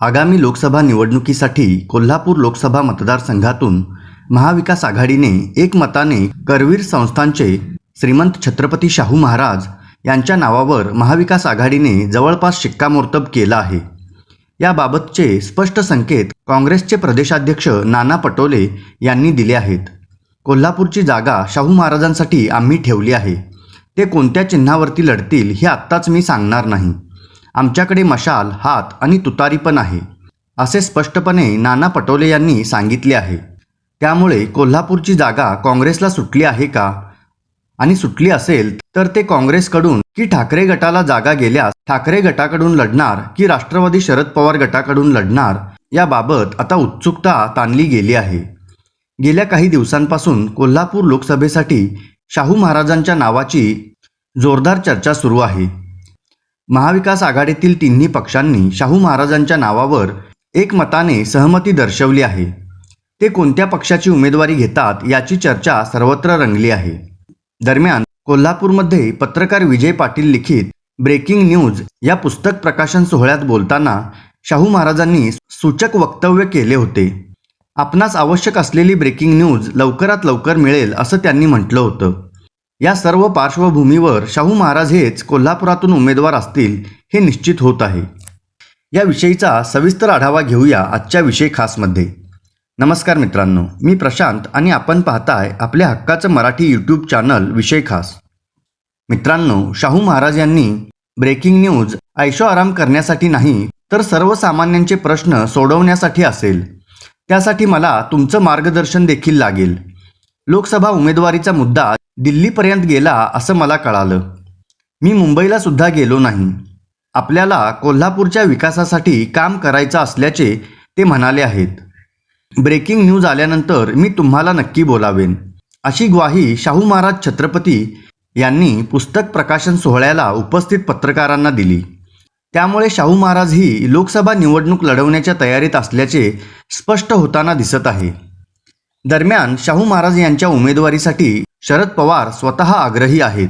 आगामी लोकसभा निवडणुकीसाठी कोल्हापूर लोकसभा मतदारसंघातून महाविकास आघाडीने एकमताने करवीर संस्थांचे श्रीमंत छत्रपती शाहू महाराज यांच्या नावावर महाविकास आघाडीने जवळपास शिक्कामोर्तब केला आहे. याबाबतचे स्पष्ट संकेत काँग्रेसचे प्रदेशाध्यक्ष नाना पटोले यांनी दिले आहेत. कोल्हापूरची जागा शाहू महाराजांसाठी आम्ही ठेवली आहे. ते कोणत्या चिन्हावरती लढतील हे आत्ताच मी सांगणार नाही. आमच्याकडे मशाल हात आणि तुतारी पण आहे असे स्पष्टपणे नाना पटोले यांनी सांगितले आहे. त्यामुळे कोल्हापूरची जागा काँग्रेसला सुटली आहे का? आणि सुटली असेल तर ते काँग्रेसकडून की ठाकरे गटाला जागा गेल्यास ठाकरे गटाकडून लढणार की राष्ट्रवादी शरद पवार गटाकडून लढणार याबाबत आता उत्सुकता ताणली गेली आहे. गेल्या काही दिवसांपासून कोल्हापूर लोकसभेसाठी शाहू महाराजांच्या नावाची जोरदार चर्चा सुरू आहे. महाविकास आघाडीतील तिन्ही पक्षांनी शाहू महाराजांच्या नावावर एकमताने सहमती दर्शवली आहे. ते कोणत्या पक्षाची उमेदवारी घेतात याची चर्चा सर्वत्र रंगली आहे. दरम्यान कोल्हापूरमध्ये पत्रकार विजय पाटील लिखित ब्रेकिंग न्यूज या पुस्तक प्रकाशन सोहळ्यात बोलताना शाहू महाराजांनी सूचक वक्तव्य केले होते. आपणास आवश्यक असलेली ब्रेकिंग न्यूज लवकरात लवकर मिळेल असं त्यांनी म्हटलं होतं. या सर्व पार्श्वभूमीवर शाहू महाराज हेच कोल्हापुरातून उमेदवार असतील हे निश्चित होत आहे. याविषयीचा सविस्तर आढावा घेऊया आजच्या विषय खासमध्ये. नमस्कार मित्रांनो मी प्रशांत आणि आपण पाहताय आपल्या हक्काचं मराठी यूट्यूब चॅनल विषय खास. मित्रांनो शाहू महाराज यांनी ब्रेकिंग न्यूज ऐशो आराम करण्यासाठी नाही तर सर्वसामान्यांचे प्रश्न सोडवण्यासाठी असेल. त्यासाठी मला तुमचं मार्गदर्शन देखील लागेल. लोकसभा उमेदवारीचा मुद्दा दिल्लीपर्यंत गेला असं मला कळालं. मी मुंबईला सुद्धा गेलो नाही. आपल्याला कोल्हापूरच्या विकासासाठी काम करायचं असल्याचे ते म्हणाले आहेत. ब्रेकिंग न्यूज आल्यानंतर मी तुम्हाला नक्की बोलावेन. अशी ग्वाही शाहू महाराज छत्रपती यांनी पुस्तक प्रकाशन सोहळ्याला उपस्थित पत्रकारांना दिली. त्यामुळे शाहू महाराज ही लोकसभा निवडणूक लढवण्याच्या तयारीत असल्याचे स्पष्ट होताना दिसत आहे. दरम्यान शाहू महाराज यांच्या उमेदवारीसाठी शरद पवार स्वतः आग्रही आहेत.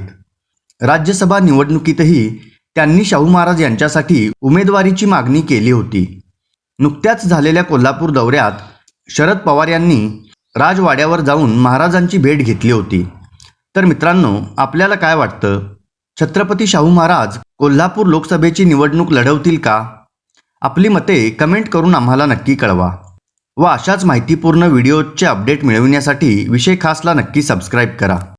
राज्यसभा निवडणुकीतही त्यांनी शाहू महाराज यांच्यासाठी उमेदवारीची मागणी केली होती. नुकत्याच झालेल्या कोल्हापूर दौऱ्यात शरद पवार यांनी राजवाड्यावर जाऊन महाराजांची भेट घेतली होती. तर मित्रांनो आपल्याला काय वाटतं? छत्रपती शाहू महाराज कोल्हापूर लोकसभेची निवडणूक लढवतील का? आपली मते कमेंट करून आम्हाला नक्की कळवा. व अशाच माहितीपूर्ण व्हिडिओचे अपडेट मिळविण्यासाठी विषय खासला नक्की सबस्क्राईब करा.